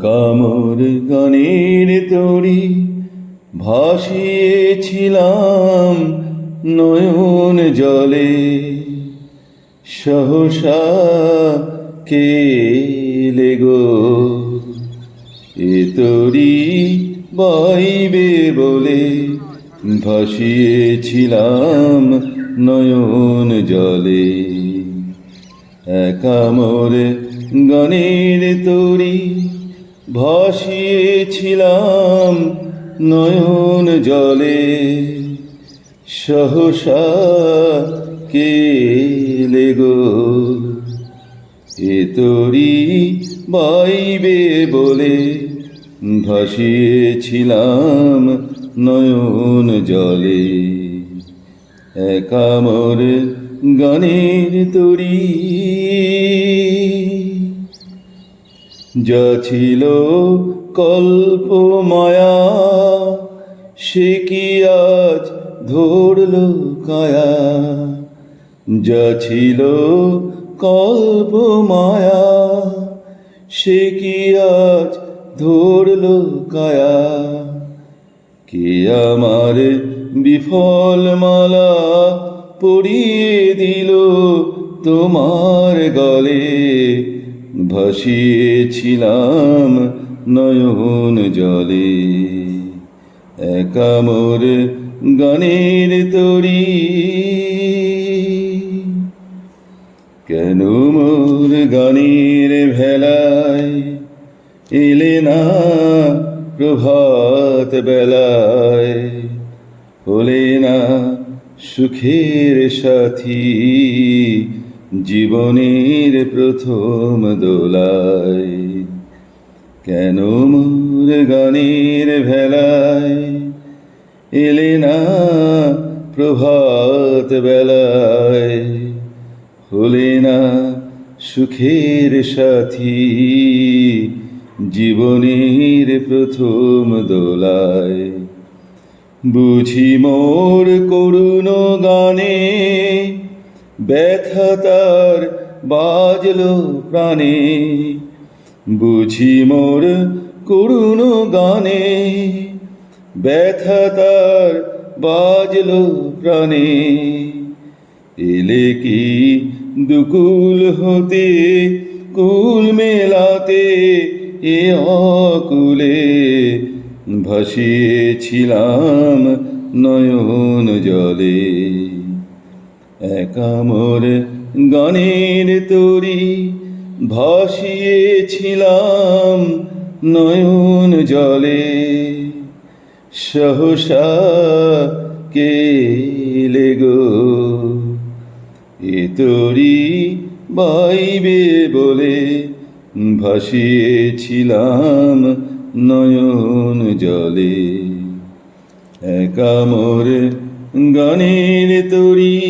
কামর গানের তরি ভাসিয়েছিলাম নয়ন জলে। সহসা কে গো? এ তরি বাইবে বলে ভাসিয়েছিলাম নয়ন জলে। একামর গণের তরি ভাসিয়েছিলাম নয়ন জলে। সহসা কে গো? এ তরি বাইবে বলে ভাসিয়েছিলাম নয়ন জলে। একামর গানের তরি যা ছিল কল্প মায়া সে কি আজ ধরল কায়া? যা ছিল কল্প মায়া সে কি আজ ধরল কায়া? কে আমার বিফল মালা পরিয়ে দিল তোমার গলে? ভাসিয়েছিলাম নয়ন জলে। একামর গানের তরি। কেন মোর গানের ভেলায় এলে না প্রভাত বেলায়? হলে না সুখের সাথী জীবনের প্রথম দোলায়, কেন মোর গানের ভেলায় এলে না প্রভাত বেলায়? হলে না সুখের সাথী জীবনের প্রথম দোলায়? বুঝি মোর করুণ গানে ব্যথা তার বাজলো প্রাণে। বুঝি মোর করুণ গানে। ব্যথা তার বাজলো প্রাণে। এলে কি দুকুল হতে, কুল মেলাতে এ অকুলে? ভাসিয়েছিলাম নয়ন জলে। একামর গানের তরি ভাসিয়েছিলাম নয়ন জলে। সহসা কে গো? এ তরি বাইবে বলে ভাসিয়েছিলাম নয়ন জলে। একামর গানের তরী।